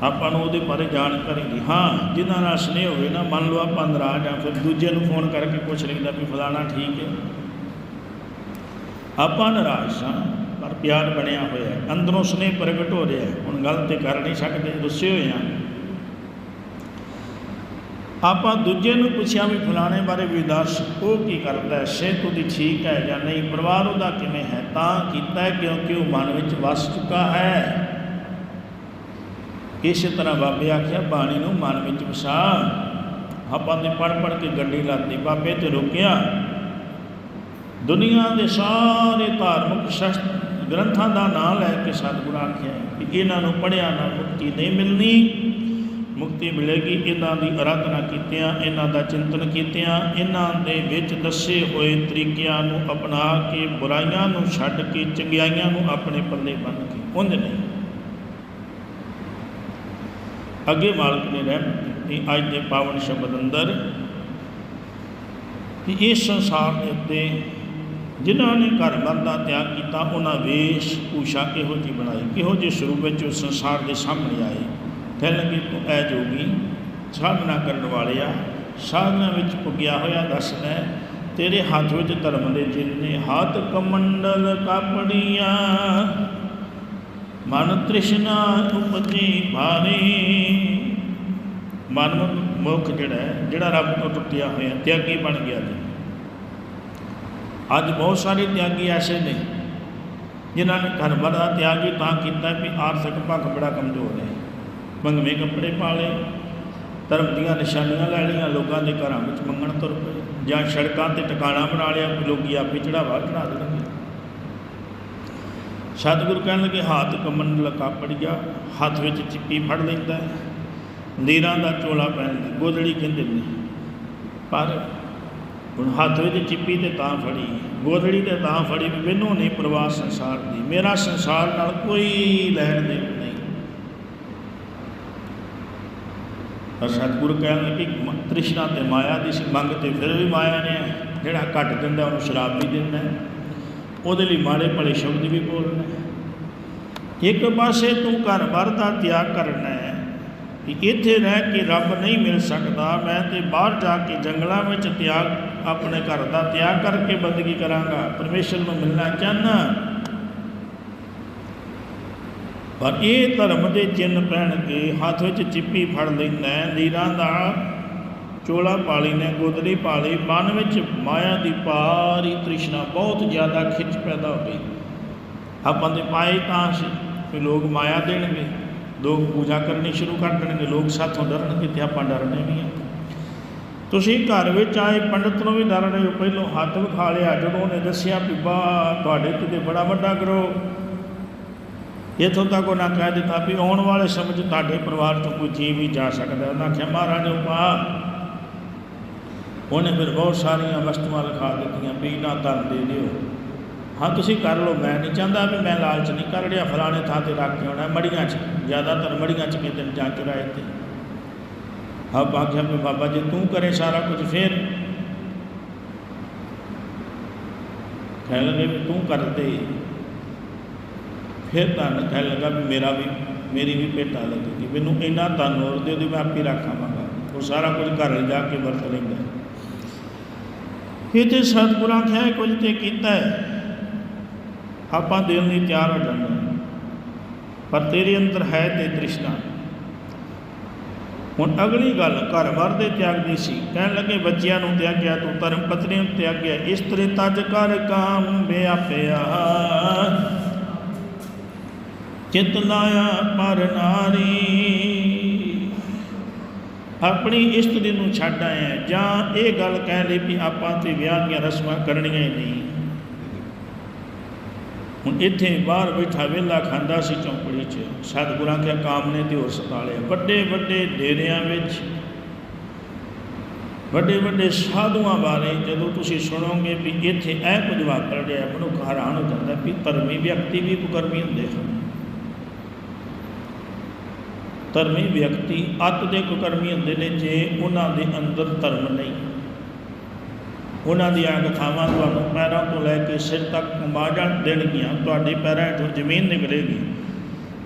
ਆਪਾਂ ਨੂੰ ਉਹਦੇ ਬਾਰੇ ਜਾਣਕਾਰੀ ਨਹੀਂ। ਹਾਂ ਜਿਨ੍ਹਾਂ ਨਾਲ ਸਨੇਹ ਹੋਵੇ ਨਾ, ਮੰਨ ਲਓ ਆਪਾਂ ਨਾਰਾਜ਼ ਜਾਂ ਫਿਰ ਦੂਜੇ ਨੂੰ ਫੋਨ ਕਰਕੇ ਪੁੱਛ ਲਈਦਾ ਵੀ ਫਲਾਣਾ ਠੀਕ ਹੈ। ਆਪਾਂ ਨਾਰਾਜ਼ ਹਾਂ, ਪਰ ਪਿਆਰ ਬਣਿਆ ਹੋਇਆ ਹੈ। ਅੰਦਰੋਂ ਸਨੇਹ ਪ੍ਰਗਟ ਹੋ ਰਿਹਾ ਹੈ। ਹੁਣ ਗੱਲ ਤੇ ਕਰ ਨਹੀਂ ਸਕਦੇ ਗੁੱਸੇ ਹੋਏ ਹਾਂ। ਆਪਾਂ ਦੂਜੇ ਨੂੰ ਪੁੱਛਿਆ ਵੀ ਫਲਾਣੇ ਬਾਰੇ ਵਿਦਰਸ਼ ਉਹ ਕੀ ਕਰਦਾ ਹੈ? ਸਿਹਤ ਉਹਦੀ ਠੀਕ ਹੈ ਜਾਂ ਨਹੀਂ? ਪਰਿਵਾਰ ਉਹਦਾ ਕਿਵੇਂ ਹੈ? ਤਾਂ ਕੀਤਾ ਕਿਉਂਕਿ ਉਹ ਮਨ ਵਿੱਚ ਵਸ ਚੁੱਕਾ ਹੈ। ਇਸੇ ਤਰ੍ਹਾਂ ਬਾਬੇ ਆਖਿਆ, ਬਾਣੀ ਨੂੰ ਮਨ ਵਿੱਚ ਵਸਾ। ਆਪਾਂ ਨੇ ਪੜ ਪੜ ਕੇ ਗੱਡੀ ਲਾਤੀ, ਬਾਬੇ ਤੇ ਰੁਕਿਆ। ਦੁਨੀਆ ਦੇ ਸਾਰੇ ਧਾਰਮਿਕ ਸ਼ਸਤਰ ਗ੍ਰੰਥਾਂ ਦਾ ਨਾਮ ਲੈ ਕੇ ਸਤਿਗੁਰ ਆਖਿਆ ਕਿ ਇਹਨਾਂ ਨੂੰ ਪੜਿਆ ਨਾ ਮੁਕਤੀ ਨਹੀਂ ਮਿਲਣੀ। ਮੁਕਤੀ ਮਿਲੇਗੀ ਇਹਨਾਂ ਦੀ ਅਰਾਧਨਾ ਕੀਤਿਆਂ, ਇਹਨਾਂ ਦਾ ਚਿੰਤਨ ਕੀਤਿਆਂ, ਇਹਨਾਂ ਦੇ ਵਿੱਚ ਦੱਸੇ ਹੋਏ ਤਰੀਕਿਆਂ ਨੂੰ ਅਪਣਾ ਕੇ ਬੁਰਾਈਆਂ ਨੂੰ ਛੱਡ ਕੇ ਚੰਗਿਆਈਆਂ ਨੂੰ ਆਪਣੇ ਪੱਲੇ ਬੰਨ੍ਹ ਕੇ। ਪੁੰਜ ਨਹੀਂ। ਅੱਗੇ ਮਾਲਕ ਨੇ ਰਹਿਮਤ ਕੀਤੀ। ਅੱਜ ਦੇ ਪਾਵਨ ਸ਼ਬਦ ਅੰਦਰ ਕਿ ਇਸ ਸੰਸਾਰ ਦੇ ਉੱਤੇ ਜਿਨ੍ਹਾਂ ਨੇ ਘਰ ਬਾਰ ਦਾ ਤਿਆਗ ਕੀਤਾ ਉਹਨਾਂ ਵੇਸ਼ ਭੂਸ਼ਾ ਕਿਹੋ ਜਿਹੀ ਬਣਾਈ। ਕਿਹੋ ਜਿਹੇ ਸਰੂਪ ਵਿੱਚ ਉਹ ਸੰਸਾਰ ਦੇ ਸਾਹਮਣੇ ਆਏ। ਕਹਿਣ ਕਿ ਤੂੰ ਐ ਜੋਗੀ ਸਾਧਨਾ ਕਰਨ ਵਾਲਿਆ ਸਾਧਨਾ ਵਿੱਚ ਪੁੱਗਿਆ ਹੋਇਆ ਦੱਸਦਾ ਹੈ, ਤੇਰੇ ਹੱਥ ਵਿੱਚ ਧਰਮ ਦੇ ਚਿੰਨ੍ਹ ਨੇ ਹੱਥ ਕਮੰਡਲ ਕਾਪੜੀਆਂ ਮਨ ਤ੍ਰਿਸ਼ਨਾ ਉਪਜੀ ਭਾਰੀ। ਮਨ ਮੁਖ ਜਿਹੜਾ ਹੈ, ਜਿਹੜਾ ਰੱਬ ਤੋਂ ਟੁੱਟਿਆ ਹੋਇਆ ਤਿਆਗੀ ਬਣ ਗਿਆ ਜੀ। ਅੱਜ ਬਹੁਤ ਸਾਰੇ ਤਿਆਗੀ ਐਸੇ ਨੇ ਜਿਨ੍ਹਾਂ ਨੇ ਘਰ ਦਾ ਤਿਆਗ ਹੀ ਤਾਂ ਕੀਤਾ ਵੀ ਆਰਥਿਕ ਪੱਖ ਬੜਾ ਕਮਜ਼ੋਰ ਹੈ। ਮੰਗਵੇਂ ਕੱਪੜੇ ਪਾ ਲਏ ਧਰਮ ਦੀਆਂ ਨਿਸ਼ਾਨੀਆਂ ਲੈ ਲਈਆਂ ਲੋਕਾਂ ਦੇ ਘਰਾਂ ਵਿੱਚ ਮੰਗਣ ਤੁਰ ਪਏ ਜਾਂ ਸੜਕਾਂ ਤੇ ਟਿਕਾਣਾ ਬਣਾ ਲਿਆ ਕੋਈ ਲੋਕੀ ਆਪੇ ਚੜਾਵਾ ਚੜਾ ਦੇਣਗੇ। ਸਤਿਗੁਰੂ ਕਹਿਣ ਲੱਗੇ ਹੱਥ ਕਮਨ ਲਕਾ ਪੜਿਆ ਹੱਥ ਵਿੱਚ ਚਿੱਪੀ ਫੜ ਲੈਂਦਾ ਨੀਰਾਂ ਦਾ ਚੋਲਾ ਪਹਿਨ ਗੋਦੜੀ ਕਹਿੰਦੇ ਨੇ ਪਰ ਹੁਣ ਹੱਥ ਵਿੱਚ ਚਿੱਪੀ ਤੇ ਤਾਂ ਫੜੀ, ਗੋਦੜੀ ਤੇ ਤਾਂ ਫੜੀ ਮੈਨੂੰ ਨਹੀਂ ਪਰਵਾਹ ਸੰਸਾਰ ਦੀ, ਮੇਰਾ ਸੰਸਾਰ ਨਾਲ ਕੋਈ ਲੈਣ ਦੇਣ ਨਹੀਂ। ਪਰ ਸਤਿਗੁਰੂ ਕਹਿਣ ਲੱਗੇ ਮ- ਤ੍ਰਿਸ਼ਨਾ ਤੇ ਮਾਇਆ ਦੀ ਸੀ, ਮੰਗ ਤੇ ਫਿਰ ਵੀ ਮਾਇਆ ਨੇ ਜਿਹੜਾ ਘੱਟ ਦਿੰਦਾ, ਉਹਨੂੰ ਸ਼ਰਾਬ ਵੀ ਦਿੰਦਾ ਉਹਦੇ ਲਈ ਮਾੜੇ ਭਲੇ ਸ਼ਬਦ ਵੀ ਬੋਲਣਾ ਇੱਕ ਪਾਸੇ ਤੂੰ ਘਰ ਬਾਰ ਦਾ ਤਿਆਗ ਕਰਨਾ ਕਿ ਇੱਥੇ ਰਹਿ ਕੇ ਰੱਬ ਨਹੀਂ ਮਿਲ ਸਕਦਾ ਮੈਂ ਤੇ ਬਾਹਰ ਜਾ ਕੇ ਜੰਗਲਾਂ ਵਿੱਚ ਤਿਆਗ ਆਪਣੇ ਘਰ ਦਾ ਤਿਆਗ ਕਰਕੇ ਬੰਦਗੀ ਕਰਾਂਗਾ। ਪਰਮੇਸ਼ਰ ਨੂੰ ਮਿਲਣਾ ਚਾਹਨਾ ਪਰ ਇਹ ਧਰਮ ਦੇ ਚਿੰਨ ਪਹਿਨਗੇ ਹੱਥ ਵਿੱਚ ਚਿੱਪੀ ਫੜ ਲੈਂਦਾ ਹੈ, ਲੀਰਾਂ ਦਾ ਚੋਲਾ ਪਾਲੀ ਨੇ ਗੋਦੜੀ ਪਾਲੀ ਮਨ ਵਿੱਚ ਮਾਇਆ ਦੀ ਪਾਰੀ ਤ੍ਰਿਸ਼ਨਾ ਬਹੁਤ ਜ਼ਿਆਦਾ ਖਿੱਚ ਪੈਦਾ ਹੋ ਗਈ ਆਪਾਂ ਦੇ ਪਾਏ ਤਾਂ ਸੀ ਕਿ ਲੋਕ ਮਾਇਆ ਦੇਣਗੇ। ਲੋਕ ਪੂਜਾ ਕਰਨੀ ਸ਼ੁਰੂ ਕਰ ਦੇਣਗੇ, ਲੋਕ ਸਾਥੋਂ ਡਰਨਗੇ ਤੇ ਆਪਾਂ ਡਰਨੇ ਵੀ ਆ। ਤੁਸੀਂ ਘਰ ਵਿੱਚ ਆਏ, ਪੰਡਤ ਨੂੰ ਵੀ ਡਰ ਰਹੇ ਹੋ, ਪਹਿਲੋਂ ਹੱਥ ਵਿਖਾ ਲਿਆ, ਜਦੋਂ ਉਹਨੇ ਦੱਸਿਆ ਵੀ ਬਾ, ਤੁਹਾਡੇ ਕਿਤੇ ਬੜਾ ਵੱਡਾ ਕਰੋ ਇੱਥੋਂ ਤੱਕ ਉਹਨਾਂ ਕਹਿ ਦਿੱਤਾ ਵੀ ਆਉਣ ਵਾਲੇ ਸਮੇਂ 'ਚ ਤੁਹਾਡੇ ਪਰਿਵਾਰ ਤੋਂ ਕੋਈ ਜੀਵ ਵੀ ਜਾ ਸਕਦਾ। ਉਹਨਾਂ ਆਖਿਆ, ਮਹਾਰਾਜ ਉਪਾ ਉਹਨੇ ਫਿਰ ਬਹੁਤ ਸਾਰੀਆਂ ਵਸਤੂਆਂ ਲਿਖਾ ਦਿੱਤੀਆਂ, ਵੀ ਨਾ ਧਨ ਦੇ ਦਿਓ। ਹਾਂ, ਤੁਸੀਂ ਕਰ ਲਓ, ਮੈਂ ਨਹੀਂ ਚਾਹੁੰਦਾ ਵੀ ਮੈਂ ਲਾਲਚ ਨਹੀਂ ਕਰ ਰਿਹਾ, ਫਲਾਣੇ ਥਾਂ ਤੇ ਰੱਖ ਕੇ ਆਉਣਾ, ਮੜੀਆਂ 'ਚ, ਜ਼ਿਆਦਾਤਰ ਮੜੀਆਂ 'ਚ ਕਿਤੇ ਜਾ ਚੁਰਾਏ ਤੇ। ਹਾਂ ਆਖਿਆ ਵੀ ਬਾਬਾ ਜੀ, ਤੂੰ ਕਰੇ ਸਾਰਾ ਕੁਝ, ਫੇਰ ਕਹਿ ਲਗੇ ਵੀ ਤੂੰ ਕਰਦੇ ਫਿਰ ਧੰਨ ਕਹਿ ਲਗਾ ਵੀ ਮੇਰਾ ਵੀ, ਮੇਰੀ ਵੀ ਭੇਟਾ ਲੱਗੇਗੀ। ਮੈਨੂੰ ਇੰਨਾ ਧਨ ਹੋਰ ਦੇ ਦਿਓ, ਮੈਂ ਆਪੇ ਰੱਖਾਂਗਾ ਉਹ ਸਾਰਾ ਕੁਝ ਘਰ ਜਾ ਕੇ ਵਰਤ ਲੈਂਦਾ। ਇਹ ਤੇ ਸਤਿਗੁਰਾਂ ਆਖਿਆ ਕੁਝ ਤੇ ਕੀਤਾ ਹੈ। ਆਪਾਂ ਦੇਣ ਨਹੀਂ ਤਿਆਰ ਹੋ ਜਾਂਦੇ ਪਰ ਤੇਰੇ ਅੰਦਰ ਹੈ ਤੇ ਤ੍ਰਿਸ਼ਨਾ। ਹੁਣ ਅਗਲੀ ਗੱਲ, ਘਰ ਬਾਰ ਦੇ ਤਿਆਗ ਦੀ ਸੀ। ਕਹਿਣ ਲੱਗੇ, ਬੱਚਿਆਂ ਨੂੰ ਤਿਆਗਿਆ, ਤੂੰ ਧਰਮ ਪਤਨੀ ਨੂੰ ਤਿਆਗਿਆ। ਇਸਤਰੀ ਤਜ ਕਰ ਕਾਮ ਬਿਆਪਿਆ। ਚਿਤ ਲਾਇਆ ਪਰ ਨਾਰੀ। ਆਪਣੀ ਇਸਤਰੀ ਨੂੰ ਛੱਡ ਆਇਆ। ਜਾਂ ਇਹ ਗੱਲ ਕਹਿ ਲਈ ਵੀ ਆਪਾਂ ਤੇ ਵਿਆਹ ਦੀਆਂ ਰਸਮਾਂ ਕਰਨੀਆਂ ਹੀ ਨਹੀਂ। ਹੁਣ ਇੱਥੇ ਬਾਹਰ ਬੈਠਾ ਵੇਲਾ ਖਾਂਦਾ ਸੀ ਚੌਂਕੜੀ 'ਚ ਸਤਿਗੁਰਾਂ ਕੇ ਕਾਮ ਨੇ ਤੇ ਹੋਰ ਸਤਾ ਲਿਆ ਵੱਡੇ ਵੱਡੇ ਡੇਰਿਆਂ ਵਿੱਚ, ਵੱਡੇ ਵੱਡੇ ਸਾਧੂਆਂ ਬਾਰੇ ਜਦੋਂ ਤੁਸੀਂ ਸੁਣੋਗੇ ਵੀ ਇੱਥੇ ਇਹ ਕੁਝ ਵਾਪਰ ਰਿਹਾ, ਮਨੁੱਖ ਹੈਰਾਨ ਹੋ ਜਾਂਦਾ ਵੀ ਧਰਮੀ ਵਿਅਕਤੀ ਵੀ ਕੁਕਰਮੀ ਹੁੰਦੇ ਹਨ। ਧਰਮੀ ਵਿਅਕਤੀ ਅੱਤ ਦੇ ਕੁਕਰਮੀ ਹੁੰਦੇ ਨੇ ਜੇ ਉਹਨਾਂ ਦੇ ਅੰਦਰ ਧਰਮ ਨਹੀਂ। ਉਹਨਾਂ ਦੀਆਂ ਕਥਾਵਾਂ ਤੁਹਾਨੂੰ ਪੈਰਾਂ ਤੋਂ ਲੈ ਕੇ ਸਿਰ ਤੱਕ ਮਾਜਾ ਦੇਣਗੀਆਂ, ਤੁਹਾਡੇ ਪੈਰਾਂ ਹੇਠੋਂ ਜ਼ਮੀਨ ਨਿਕਲੇਗੀ।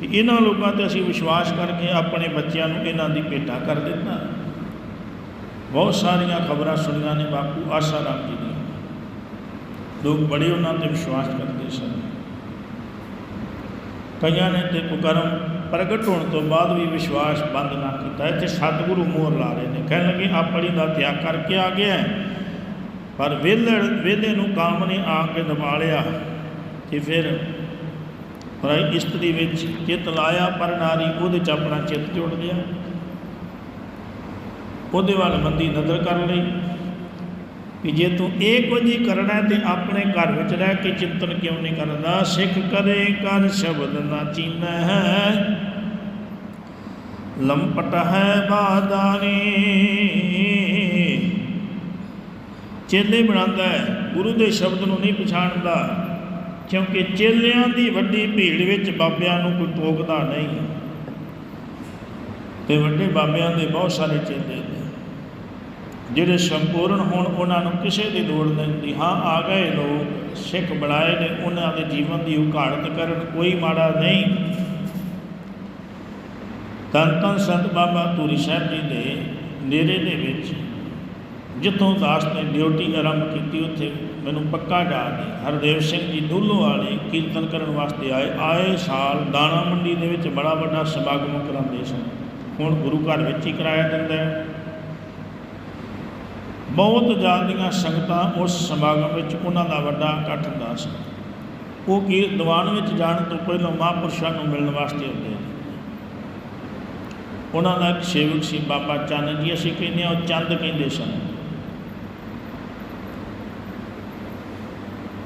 ਕਿ ਇਹਨਾਂ ਲੋਕਾਂ ਤੇ ਅਸੀਂ ਵਿਸ਼ਵਾਸ ਕਰਕੇ ਆਪਣੇ ਬੱਚਿਆਂ ਨੂੰ ਇਹਨਾਂ ਦੀ ਭੇਟਾ ਕਰ ਦਿੱਤਾ। ਬਹੁਤ ਸਾਰੀਆਂ ਖਬਰਾਂ ਸੁਣੀਆਂ ਨੇ ਬਾਪੂ, ਆਸਾ ਰਾਮ ਜੀ ਦੀਆਂ। ਲੋਕ ਬੜੇ ਉਹਨਾਂ ਤੇ ਵਿਸ਼ਵਾਸ ਕਰਦੇ ਸਨ। ਕਈਆਂ ਨੇ ਤੇ ਕੁਕਰਮ ਪ੍ਰਗਟ ਹੋਣ ਤੋਂ ਬਾਅਦ ਵੀ ਵਿਸ਼ਵਾਸ ਬੰਦ ਨਾ ਕੀਤਾ। ਇੱਥੇ ਸਤਿਗੁਰੂ ਮੋਹਰ ਲਾ ਰਹੇ ਨੇ। ਕਹਿਣ ਲੱਗੇ ਆਪਣੀ ਦਾ ਤਿਆਗ ਕਰਕੇ ਆ ਗਿਆ ਹੈ। ਪਰ ਵੇਲੇ ਵੇਲੇ ਨੂੰ ਕਾਮ ਨੇ ਆ ਕੇ ਦਬਾ ਲਿਆ ਤੇ ਫਿਰ ਪਰਾਈ ਇਸਤਰੀ ਵਿੱਚ ਚਿੱਤ ਲਾਇਆ, ਪਰ ਨਾਰੀ ਉਹਦੇ ਚ ਆਪਣਾ ਚਿੱਤ ਜੋੜ ਲਿਆ। ਉਹਦੇ ਵੱਲ ਮੰਦੀ ਨਜ਼ਰ ਕਰ ਲਈ ਕਿ ਜੇ ਤੂੰ ਇਹ ਕੁਝ ਹੀ ਕਰਨਾ ਹੈ ਤੇ ਆਪਣੇ ਘਰ ਵਿੱਚ ਰਹਿ ਕੇ ਚਿੰਤਨ ਕਿਉਂ ਨਹੀਂ ਕਰਦਾ? ਸਿੱਖ ਕਰੇ ਕਰ ਸ਼ਬਦ ਨਾ ਚੀਨਾ। ਹੈ ਲੰਪਟ ਹੈ ਬਾਦਾਨੀ। ਚੇਲੇ ਬਣਾਉਂਦਾ ਹੈ, ਗੁਰੂ ਦੇ ਸ਼ਬਦ ਨੂੰ ਨਹੀਂ ਪਛਾਣਦਾ, ਕਿਉਂਕਿ ਚੇਲਿਆਂ ਦੀ ਵੱਡੀ ਭੀੜ ਵਿੱਚ ਬਾਬਿਆਂ ਨੂੰ ਕੋਈ ਟੋਕਦਾ ਨਹੀਂ ਤੇ ਵੱਡੇ ਬਾਬਿਆਂ ਦੇ ਬਹੁਤ ਸਾਰੇ ਚੇਲੇ ਨੇ, ਜਿਹੜੇ ਸੰਪੂਰਨ ਹੋਣ, ਉਹਨਾਂ ਨੂੰ ਕਿਸੇ ਦੀ ਲੋੜ ਨਹੀਂ ਹੁੰਦੀ। ਹਾਂ, ਆ ਗਏ ਲੋਕ, ਸਿੱਖ ਬਣਾਏ ਨੇ, ਉਹਨਾਂ ਦੇ ਜੀਵਨ ਦੀ ਉਘਾੜਤ ਕਰਨ ਕੋਈ ਮਾੜਾ ਨਹੀਂ। ਧੰਨ ਧੰਨ ਸੰਤ ਬਾਬਾ ਧੂਰੀ ਸਾਹਿਬ ਜੀ ਦੇ ਨੇੜੇ ਦੇ ਵਿੱਚ ਜਿੱਥੋਂ ਦਾਸ ਨੇ ਡਿਊਟੀ ਆਰੰਭ ਕੀਤੀ, ਉੱਥੇ ਮੈਨੂੰ ਪੱਕਾ ਯਾਦ ਹੈ ਹਰਦੇਵ ਸਿੰਘ ਜੀ ਡੁੱਲੋ ਵਾਲੇ ਕੀਰਤਨ ਕਰਨ ਵਾਸਤੇ ਆਏ। ਆਏ ਸਾਲ ਦਾਣਾ ਮੰਡੀ ਦੇ ਵਿੱਚ ਬੜਾ ਵੱਡਾ ਸਮਾਗਮ ਕਰਾਉਂਦੇ ਸਨ। ਹੁਣ ਗੁਰੂ ਘਰ ਵਿੱਚ ਹੀ ਕਰਾਇਆ ਜਾਂਦਾ ਹੈ। ਬਹੁਤ ਜ਼ਿਆਦੀਆਂ ਸੰਗਤਾਂ ਉਸ ਸਮਾਗਮ ਵਿੱਚ ਉਹਨਾਂ ਦਾ ਵੱਡਾ ਇਕੱਠ ਹੁੰਦਾ ਸੀ। ਉਹ ਕੀ ਦੀਵਾਨ ਵਿੱਚ ਜਾਣ ਤੋਂ ਪਹਿਲਾਂ ਮਹਾਂਪੁਰਸ਼ਾਂ ਨੂੰ ਮਿਲਣ ਵਾਸਤੇ ਆਉਂਦੇ ਨੇ। ਉਹਨਾਂ ਦਾ ਇੱਕ ਸੇਵਕ ਸੀ, ਬਾਬਾ ਚੰਦ ਜੀ, ਅਸੀਂ ਕਹਿੰਦੇ ਹਾਂ, ਉਹ ਚੰਦ ਕਹਿੰਦੇ ਸਨ।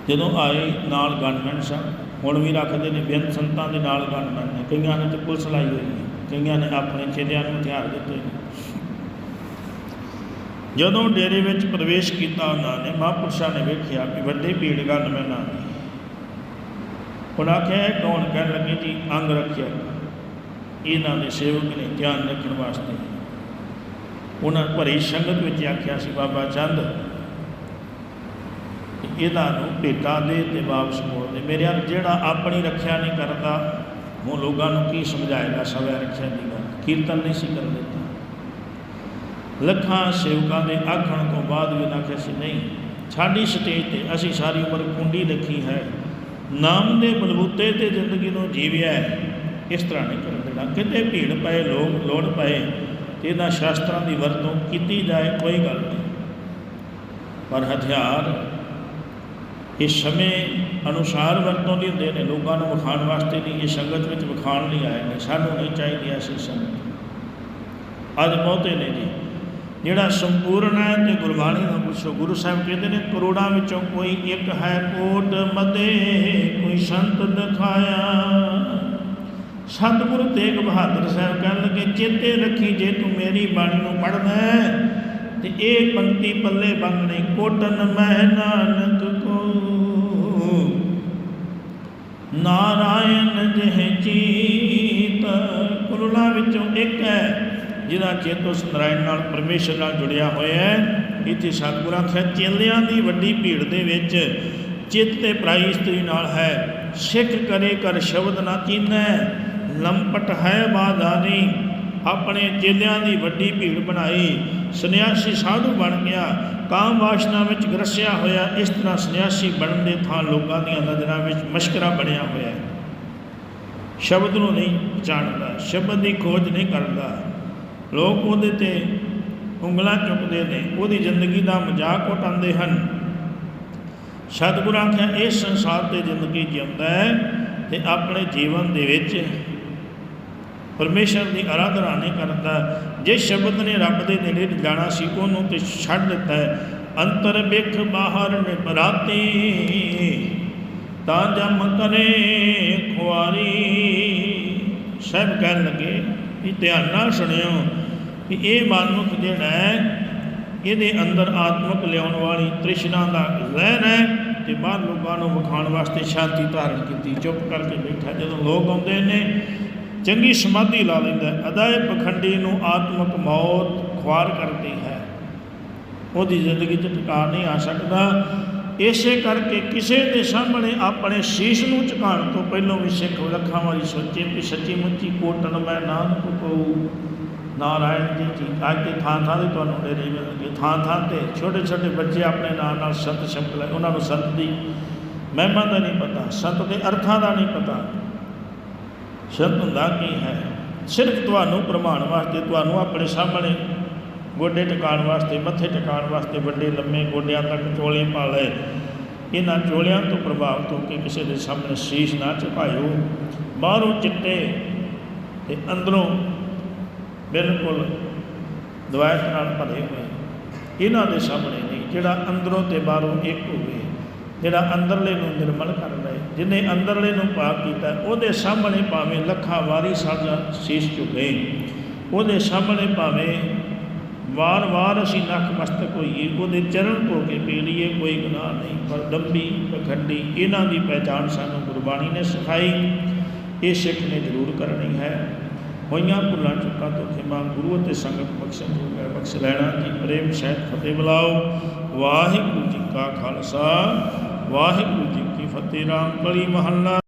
ਜਦੋਂ ਆਏ ਨਾਲ ਗਨਮੈਨ ਸਨ ਹੁਣ ਵੀ ਰੱਖਦੇ ਨੇ ਬੇਅੰਤ ਸੰਤਾਂ ਦੇ ਨਾਲ ਗਨਮੈਨ ਨੇ। ਕਈਆਂ ਨੇ ਤੇ ਪੁਲਿਸ ਲਾਈ ਹੋਈ ਹੈ, ਕਈਆਂ ਨੇ ਆਪਣੇ ਚੇਲਿਆਂ ਨੂੰ ਹਥਿਆਰ ਦਿੱਤੇ ਨੇ। ਜਦੋਂ ਡੇਰੇ ਵਿੱਚ ਪ੍ਰਵੇਸ਼ ਕੀਤਾ ਉਹਨਾਂ ਨੇ, ਮਹਾਂਪੁਰਸ਼ਾਂ ਨੇ ਵੇਖਿਆ ਕਿ ਵੱਡੇ ਭੀੜ ਗਨਮੈਨਾਂ ਦੀ। ਉਹਨਾਂ ਆਖਿਆ ਕੌਣ ਕਹਿਣ ਲੱਗੇ? ਜੀ, ਅੰਗ ਰੱਖਿਆ। ਇਹਨਾਂ ਦੇ ਸੇਵਕ ਨੇ ਧਿਆਨ ਰੱਖਣ ਵਾਸਤੇ। ਉਹਨਾਂ ਭਰੀ ਸੰਗਤ ਵਿੱਚ ਆਖਿਆ ਸੀ, ਬਾਬਾ ਚੰਦ ਇਹਨਾਂ ਨੂੰ ਭੇਟਾ ਦੇ ਤੇ ਵਾਪਸ ਮੋੜ ਦੇ। ਮੇਰੇ ਨਾਲ ਜਿਹੜਾ ਆਪਣੀ ਰੱਖਿਆ ਨਹੀਂ ਕਰਦਾ, ਉਹ ਲੋਕਾਂ ਨੂੰ ਕੀ ਸਮਝਾਏਗਾ ਸਵੈ ਰੱਖਿਆ ਦੀ ਗੱਲ? ਕੀਰਤਨ ਨਹੀਂ ਸੀ ਕਰਨ ਦਿੱਤਾ। ਲੱਖਾਂ ਸੇਵਕਾਂ ਦੇ ਆਖਣ ਤੋਂ ਬਾਅਦ ਵੀ ਉਹਨਾਂ ਕਿਹਾ ਸੀ, ਨਹੀਂ, ਸਾਡੀ ਸਟੇਜ ਤੇ ਅਸੀਂ ਸਾਰੀ ਉਮਰ ਕੁੰਡੀ ਰੱਖੀ ਹੈ। ਨਾਮ ਦੇ ਬਲਬੂਤੇ ਤੇ ਜ਼ਿੰਦਗੀ ਨੂੰ ਜੀਵਿਆ ਹੈ। ਇਸ ਤਰ੍ਹਾਂ ਨਹੀਂ ਕਰਨ ਦੇਣਾ। ਕਿਤੇ ਭੀੜ ਪਏ, ਲੋਕ ਲੋੜ ਪਏ, ਤੇ ਇਹਨਾਂ ਸ਼ਾਸਤਰਾਂ ਦੀ ਵਰਤੋਂ ਕੀਤੀ ਜਾਏ, ਕੋਈ ਗੱਲ ਨਹੀਂ। ਪਰ ਹਥਿਆਰ ਇਹ ਸਮੇਂ ਅਨੁਸਾਰ ਵਰਤੋਂ ਨਹੀਂ ਹੁੰਦੇ ਨੇ, ਲੋਕਾਂ ਨੂੰ ਵਿਖਾਉਣ ਵਾਸਤੇ ਨਹੀਂ, ਇਹ ਸੰਗਤ ਵਿੱਚ ਵਿਖਾਉਣ ਲਈ ਆਏ ਨੇ, ਸਾਨੂੰ ਨਹੀਂ ਚਾਹੀਦੀ ਐਸੀ ਸੰਗਤ। ਅੱਜ ਬਹੁਤੇ ਨੇ ਜੀ, ਜਿਹੜਾ ਸੰਪੂਰਨ ਹੈ ਤੇ ਗੁਰਬਾਣੀ ਦਾ ਪੁੱਛੋ, ਗੁਰੂ ਸਾਹਿਬ ਕਹਿੰਦੇ ਨੇ, ਕਰੋੜਾਂ ਵਿੱਚੋਂ ਕੋਈ ਇੱਕ ਹੈ ਕੋਟ ਮਦੇ, ਕੋਈ ਸੰਤ ਦਿਖਾਇਆ। ਸਤਿਗੁਰੂ ਤੇਗ ਬਹਾਦਰ ਸਾਹਿਬ ਕਹਿਣ ਲੱਗੇ, ਚੇਤੇ ਰੱਖੀ ਜੇ ਤੂੰ ਮੇਰੀ ਬਾਣੀ ਨੂੰ ਪੜ੍ਹਦਾ ਤੇ ਇਹ ਪੰਕਤੀ ਪੱਲੇ ਬੰਨਣੀ ਕੋਟਨ ਮਹਿ ਨਾਨਕ ਕੋ। ਨਾਰਾਇਣ ਜਿਹ ਚੀਤ, ਕੁਰਲਾ ਵਿੱਚੋਂ ਇੱਕ ਹੈ, ਜਿਹਦਾ ਚਿੱਤ ਉਸ ਨਾਰਾਇਣ ਨਾਲ ਪਰਮੇਸ਼ਰ ਨਾਲ ਜੁੜਿਆ ਹੋਇਆ ਹੈ। ਇੱਥੇ ਸਤਿਗੁਰਾਂ ਆਖਿਆ ਚੇਲਿਆਂ ਦੀ ਵੱਡੀ ਭੀੜ ਦੇ ਵਿੱਚ ਚਿੱਤ ਤੇ ਪ੍ਰਾਈ ਇਸਤਰੀ ਨਾਲ ਹੈ। ਸਿੱਖ ਕਰੇ ਕਰ ਸ਼ਬਦ ਨਾ ਚੀਨੈ, ਲੰਪਟ ਹੈ ਬਾਜ਼ਾਰੀ ਆਪਣੇ ਚੇਲਿਆਂ ਦੀ ਵੱਡੀ ਭੀੜ ਬਣਾਈ। ਸੰਨਿਆਸੀ ਸਾਧੂ ਬਣ ਗਿਆ। ਕਾਮ ਵਾਸ਼ਨਾ ਵਿੱਚ ਗਰਸਿਆ ਹੋਇਆ। ਇਸ ਤਰ੍ਹਾਂ ਸੰਨਿਆਸੀ ਬਣਨ ਦੇ ਥਾਂ ਲੋਕਾਂ ਦੀਆਂ ਨਜ਼ਰਾਂ ਵਿੱਚ ਮਸ਼ਕਰਾ ਬਣਿਆ ਹੋਇਆ ਹੈ। ਸ਼ਬਦ ਨੂੰ ਨਹੀਂ ਜਾਣਦਾ ਸ਼ਬਦ ਦੀ ਖੋਜ ਨਹੀਂ ਕਰਦਾ। ਲੋਕ ਉਹਦੇ ਤੇ ਉਂਗਲਾਂ ਚੁੱਕਦੇ ਨੇ। ਉਹਦੀ ਜ਼ਿੰਦਗੀ ਦਾ ਮਜ਼ਾਕ ਉਡਾਉਂਦੇ ਹਨ। ਸਤਿਗੁਰਾਂ ਆਖਿਆ, ਇਸ ਸੰਸਾਰ ਤੇ ਜ਼ਿੰਦਗੀ ਜਿਉਂਦਾ ਹੈ ਤੇ ਆਪਣੇ ਜੀਵਨ ਦੇ ਵਿੱਚ ਪਰਮੇਸ਼ਰ ਦੀ ਆਰਾਧਨਾ ਨਹੀਂ ਕਰਦਾ ਜੇ ਸ਼ਬਦ ਨੇ ਰੱਬ ਦੇ ਨੇੜੇ ਜਾਣਾ ਸੀ, ਉਹਨੂੰ ਤੇ ਛੱਡ ਦਿੱਤਾ ਹੈ। ਅੰਤਰ ਵਿਖ ਬਾਹਰ ਨੇ ਤਾਂ ਜਮ ਕਰੇ ਖੁਆਰੀ। ਸਭ ਕਹਿਣ ਲੱਗੇ ਵੀ ਧਿਆਨ ਨਾਲ ਸੁਣਿਓ ਕਿ ਇਹ ਮਨੁੱਖ ਜਿਹੜਾ ਹੈ, ਇਹਦੇ ਅੰਦਰ ਆਤਮਿਕ ਲਿਆਉਣ ਵਾਲੀ ਤ੍ਰਿਸ਼ਨਾ ਦਾ ਜ਼ਹਿਰ ਹੈ ਤੇ ਬਾਹਰ ਲੋਕਾਂ ਨੂੰ ਵਿਖਾਉਣ ਵਾਸਤੇ ਸ਼ਾਂਤੀ ਧਾਰਨ ਕੀਤੀ, ਚੁੱਪ ਕਰਕੇ ਬੈਠਾ। ਜਦੋਂ ਲੋਕ ਆਉਂਦੇ ਨੇ ਚੰਗੀ ਸਮਾਧੀ ਲਾ ਲੈਂਦਾ ਅਦਾਏ ਪਖੰਡੀ ਨੂੰ ਆਤਮਕ ਮੌਤ ਖੁਆਰ ਕਰਦੀ ਹੈ। ਉਹਦੀ ਜ਼ਿੰਦਗੀ 'ਚ ਟਿਕਾ ਨਹੀਂ ਆ ਸਕਦਾ। ਇਸੇ ਕਰਕੇ ਕਿਸੇ ਦੇ ਸਾਹਮਣੇ ਆਪਣੇ ਸ਼ੀਸ਼ ਨੂੰ ਝੁਕਾਉਣ ਤੋਂ ਪਹਿਲਾਂ ਵੀ ਸਿੱਖ ਲੱਖਾਂ ਵਾਲੀ ਸੋਚੇ ਕਿ ਸੱਚੀ ਮੁੱਚੀ ਕੋਟਣ ਮੈਂ ਨਾਨਕ ਕੋ ਨਾਰਾਇਣ ਜੀ ਜੀ, ਅੱਜ ਤੇ ਥਾਂ ਥਾਂ ਤੇ ਤੁਹਾਨੂੰ ਡੇਰੇ ਮਿਲਣਗੇ। ਥਾਂ ਥਾਂ ਤੇ ਛੋਟੇ ਛੋਟੇ ਬੱਚੇ ਆਪਣੇ ਨਾਲ ਨਾਲ ਸੰਤ ਸ਼ਬਦ ਲੈ ਉਹਨਾਂ ਨੂੰ ਸੰਤ ਦੀ ਮਹਿਮਾ ਦਾ ਨਹੀਂ ਪਤਾ, ਸੰਤ ਦੇ ਅਰਥਾਂ ਦਾ ਨਹੀਂ ਪਤਾ। ਸ਼ਰਤ ਹੁੰਦਾ ਕੀ ਹੈ? ਸਿਰਫ ਤੁਹਾਨੂੰ ਪ੍ਰਮਾਣ ਵਾਸਤੇ, ਤੁਹਾਨੂੰ ਆਪਣੇ ਸਾਹਮਣੇ ਗੋਡੇ ਟਿਕਾਉਣ ਵਾਸਤੇ, ਮੱਥੇ ਟਿਕਾਉਣ ਵਾਸਤੇ ਵੱਡੇ, ਲੰਮੇ ਗੋਡਿਆਂ ਤੱਕ ਚੋਲੇ ਪਾ ਲਏ। ਇਹਨਾਂ ਚੋਲਿਆਂ ਤੋਂ ਪ੍ਰਭਾਵਿਤ ਹੋ ਕੇ ਕਿਸੇ ਦੇ ਸਾਹਮਣੇ ਸ਼ੀਸ਼ ਨਾ ਝੁਕਾਇਓ ਬਾਹਰੋਂ ਚਿੱਟੇ ਤੇ ਅੰਦਰੋਂ ਬਿਲਕੁਲ ਦਵਾਇਤ ਨਾਲ ਭਰੇ ਹੋਏ। ਇਹਨਾਂ ਦੇ ਸਾਹਮਣੇ ਨਹੀਂ, ਜਿਹੜਾ ਅੰਦਰੋਂ ਤੇ ਬਾਹਰੋਂ ਇੱਕ ਹੋਵੇ। ਜਿਹੜਾ ਅੰਦਰਲੇ ਨੂੰ ਨਿਰਮਲ ਕਰ ਲਏ ਜਿਹਨੇ ਅੰਦਰਲੇ ਨੂੰ ਪਾਕ ਕੀਤਾ, ਉਹਦੇ ਸਾਹਮਣੇ ਭਾਵੇਂ ਲੱਖਾਂ ਵਾਰੀ ਸਾਡਾ ਸੀਸ ਝੁਕੇ, ਉਹਦੇ ਸਾਹਮਣੇ ਭਾਵੇਂ ਵਾਰ-ਵਾਰ ਅਸੀਂ ਨੱਕ ਮਸਤਕ ਹੋਈਏ, ਉਹਦੇ ਚਰਨ ਧੋ ਕੇ ਪੀ ਲਈਏ, ਕੋਈ ਗੁਨਾਹ ਨਹੀਂ, ਪਰ ਦੰਬੀ ਪਖੰਡੀ ਇਹਨਾਂ ਦੀ ਪਹਿਚਾਣ ਸਾਨੂੰ ਗੁਰਬਾਣੀ ਨੇ ਸਿਖਾਈ। ਇਹ ਸਿੱਖ ਨੇ ਜ਼ਰੂਰ ਕਰਨੀ ਹੈ। ਹੋਈਆਂ ਭੁੱਲਾਂ ਚੁੱਕਾਂ ਤੋਂ ਖਿਮਾ ਗੁਰੂ ਅਤੇ ਸੰਗਤ ਬਖਸ਼ਣ ਜੋ ਮੈਂ ਬਖਸ਼ ਲੈਣਾ ਜੀ, ਪ੍ਰੇਮ ਸਹਿਤ ਫਤਿਹ ਬੁਲਾਓ। ਵਾਹਿਗੁਰੂ ਜੀ ਕਾ ਖਾਲਸਾ। ਵਾਹਿਗੁਰੂ ਜੀ ਕੀ ਫਤਿਹ ਰਾਮ ਕਲੀ ਮਹੱਲਾ।